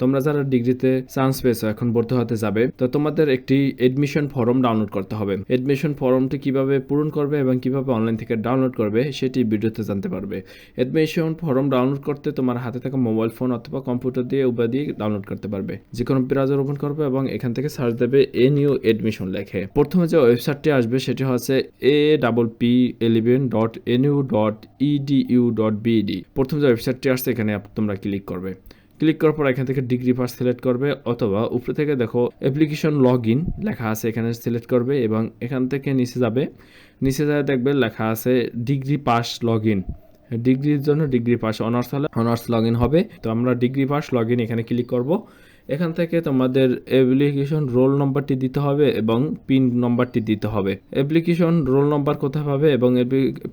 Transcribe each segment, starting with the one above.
তোমরা যারা ডিগ্রিতে চান্স পেয়েছ, এখন ভর্তি হতে যাবে, তো তোমাদের একটি এডমিশন ফর্ম ডাউনলোড করতে হবে। এডমিশন ফর্মটি কীভাবে পূরণ করবে এবং কীভাবে অনলাইন থেকে ডাউনলোড করবে, সেটি ভিডিওতে জানতে পারবে। এডমিশন ফর্ম ডাউনলোড করতে তোমার হাতে থাকা মোবাইল ফোন অথবা কম্পিউটার দিয়ে উপায় দিয়ে ডাউনলোড করতে পারবে। যে কোনো ব্রাউজার ওপেন করবে এবং এখান থেকে সার্চ দেবে এ নিউ এডমিশন লেখে। প্রথমে যে ওয়েবসাইটটি আসবে, সেটি হচ্ছে A double P eleven dot N U dot EDU dot BD প্রথম যে ওয়েবসাইটটি আসছে, এখানে তোমরা ক্লিক করবে। ক্লিক করার পর এখান থেকে ডিগ্রি পাস সিলেক্ট করবে, অথবা উপরে থেকে দেখো অ্যাপ্লিকেশন লগ ইন লেখা আছে, এখানে সিলেক্ট করবে এবং এখান থেকে নিচে যাবে। নিচে যাবে দেখবে লেখা আছে ডিগ্রি পাস লগ ইন ডিগ্রির জন্য ডিগ্রি পাস অনার্স হলে অনার্স লগ ইন হবে। তো আমরা ডিগ্রি পাস লগ ইন এখানে ক্লিক করব। এখান থেকে তোমাদের অ্যাপ্লিকেশন রোল নম্বরটি দিতে হবে এবং পিন নম্বরটি দিতে হবে। অ্যাপ্লিকেশন রোল নম্বর কোথায় পাবে এবং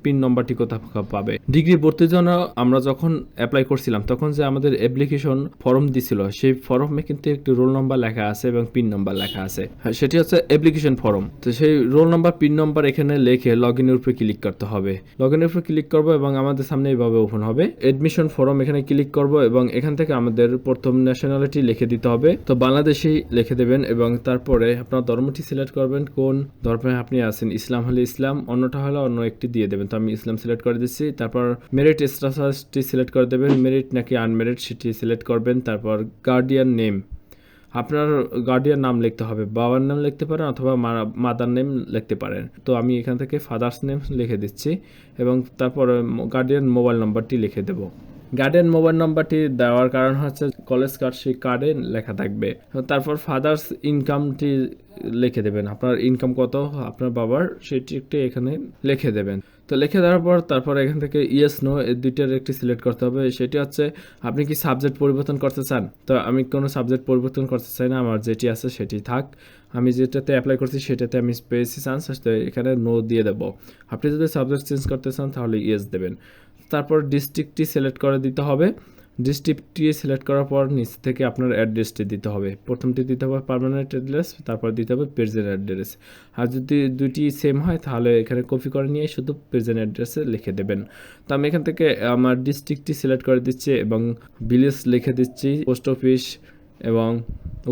পিন নম্বরটি কোথায় পাবে? ডিগ্রি ভর্তির জন্য আমরা যখন অ্যাপ্লাই করছিলাম তখন যে আমাদের অ্যাপ্লিকেশন ফর্ম দিছিল সেই ফর্মে কিন্তু একটি রোল নম্বর লেখা আছে এবং পিন নম্বর লেখা আছে। হ্যাঁ, সেটি হচ্ছে অ্যাপ্লিকেশন ফর্ম তো সেই রোল নম্বর পিন নম্বর এখানে লিখে লগ ইনের উপরে ক্লিক করতে হবে। লগ ইনের উপরে ক্লিক করব এবং আমাদের সামনে এইভাবে ওপেন হবে। এডমিশন ফর্ম এখানে ক্লিক করব এবং এখান থেকে আমাদের প্রথম ন্যাশনালিটি লিখে দিতে হবে। তো বাংলাদেশি লিখে দেবেন এবং তারপরে আপনার ধর্মটি সিলেক্ট করবেন, কোন ধর্মে আপনি আছেন। ইসলাম হলে ইসলাম, অন্যটা হলে অন্য একটি দিয়ে দেবেন। তো আমি ইসলাম সিলেক্ট করে দিচ্ছি, তারপর মেরিট স্ট্যাটাসটি সিলেক্ট করে দেবেন। মেরিট নাকি আনমেরিট সেটি সিলেক্ট করবেন, তারপর গার্ডিয়ান নেম আপনার গার্ডিয়ান নাম লিখতে হবে, বাবার নাম লিখতে পারেন অথবা মাদার নেম লিখতে পারেন। তো আমি এখান থেকে ফাদার্স নেম লিখে দিচ্ছি এবং তারপর গার্ডিয়ান মোবাইল নাম্বারটি লিখে দেব। গার্ডিয়ান মোবাইল নাম্বারটি দেওয়ার কারণ হচ্ছে কলেজ কার্ড সেই কার্ডে লেখা থাকবে। তারপর ফাদার্স ইনকামটি লিখে দেবেন। আপনার ইনকাম কত, আপনার বাবার সেটি একটি এখানে লিখে দেবেন। তো লিখে দেওয়ার পর তারপর এখান থেকে ইয়েস নো এই দুইটার একটি সিলেক্ট করতে হবে। সেটি হচ্ছে, আপনি কি সাবজেক্ট পরিবর্তন করতে চান? তো আমি কোনো সাবজেক্ট পরিবর্তন করতে চাই না, আমার যেটি আছে সেটি থাক। আমি যেটাতে অ্যাপ্লাই করছি সেটাতে আমি পেয়েছি চান্স তো এখানে নো দিয়ে দেবো। আপনি যদি সাবজেক্ট চেঞ্জ করতে চান, তাহলে ইয়েস দেবেন। তারপর ডিস্ট্রিক্টটি সিলেক্ট করে দিতে হবে। ডিস্ট্রিক্টটি সিলেক্ট করার পর নিচ থেকে আপনার অ্যাড্রেসটি দিতে হবে। প্রথমটি দিতে হবে পারমানেন্ট অ্যাড্রেস তারপর দিতে হবে প্রেজেন্ট অ্যাড্রেস আর যদি দুটি সেম হয়, তাহলে এখানে কপি করে নিয়ে শুধু প্রেজেন্ট অ্যাড্রেসে লিখে দেবেন। তো আমি এখান থেকে আমার ডিস্ট্রিক্টটি সিলেক্ট করে দিচ্ছি এবং ভিলেজ লিখে দিচ্ছি পোস্ট অফিস এবং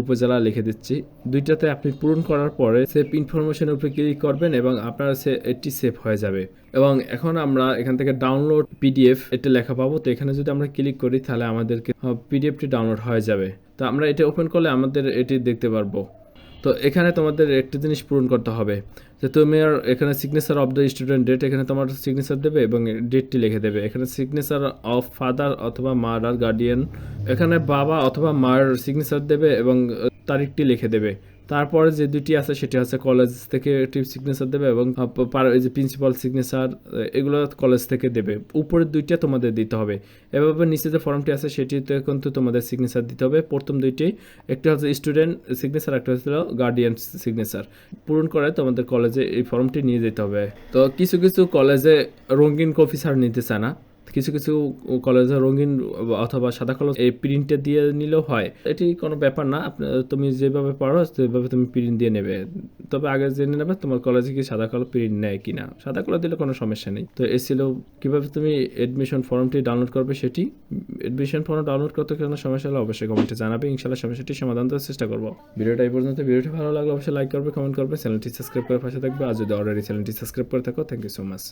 উপজেলা লিখে দিচ্ছি। দুইটাতে আপনি পূরণ করার পরে সেভ ইনফরমেশনের উপরে ক্লিক করবেন এবং আপনার সে এটি সেভ হয়ে যাবে। এবং এখন আমরা এখান থেকে ডাউনলোড পিডিএফ এটা লেখা পাবো। তো এখানে যদি আমরা ক্লিক করি, তাহলে আমাদেরকে পিডিএফটি ডাউনলোড হয়ে যাবে। তো আমরা এটা ওপেন করলে আমাদের এটি দেখতে পারব। তো এখানে তোমাদের একটি জিনিস পূরণ করতে হবে যে তুমি আর এখানে signature of the student date এখানে তোমার সিগনেচার দেবে এবং ডেটটি লিখে দেবে। এখানে সিগনেচার অফ ফাদার অথবা মার আর গার্ডিয়ান এখানে বাবা অথবা মার সিগনেচার দেবে এবং তারিখটি লিখে দেবে। তারপরে যে দুটি আছে, সেটি হচ্ছে কলেজ থেকে একটি সিগনেচার দেবে এবং যে প্রিন্সিপাল সিগনেচার এগুলো কলেজ থেকে দেবে। উপরের দুইটা তোমাদের দিতে হবে। এভাবে নিচে যে ফর্মটি আছে, সেটিতে কিন্তু তোমাদের সিগনেচার দিতে হবে। প্রথম দুইটি, একটি হচ্ছে স্টুডেন্ট সিগনেচার একটা হচ্ছিল গার্ডিয়ান সিগনেচার পূরণ করে তোমাদের কলেজে এই ফর্মটি নিয়ে যেতে হবে। তো কিছু কিছু কলেজে রঙিন কপি ছাড় নিতে চায় না। কিছু কিছু কলেজে রঙিন অথবা সাদা কালো এই প্রিন্টে দিয়ে নিলেও হয়। এটি কোনো ব্যাপার না তুমি যেভাবে পারো, সেভাবে তুমি প্রিন্ট দিয়ে নেবে। তবে আগে জেনে নেবে তোমার কলেজে কি সাদা কালো প্রিন্ট নেয় কিনা। সাদা কালো দিলে কোনো সমস্যা নেই। তো এ ছিল কীভাবে তুমি এডমিশন ফর্মটি ডাউনলোড করবে সেটি। এডমিশন ফর্ম ডাউনলোড করতে কোনো সমস্যা হলে অবশ্যই কমেন্টে জানাবে। ইনশাল্লাহ সমস্যাটি সমাধান দেওয়ার চেষ্টা করব। ভিডিওটা এই পর্যন্ত। ভিডিওটি ভালো লাগলে অবশ্যই লাইক করবে কমেন্ট করবে চ্যানেলটি সাবস্ক্রাইব করে পাশে থাকবে। আর যদি অলরেডি চ্যানেলটি সাবস্ক্রাইব করে থাকো থ্যাংক ইউ সো মাচ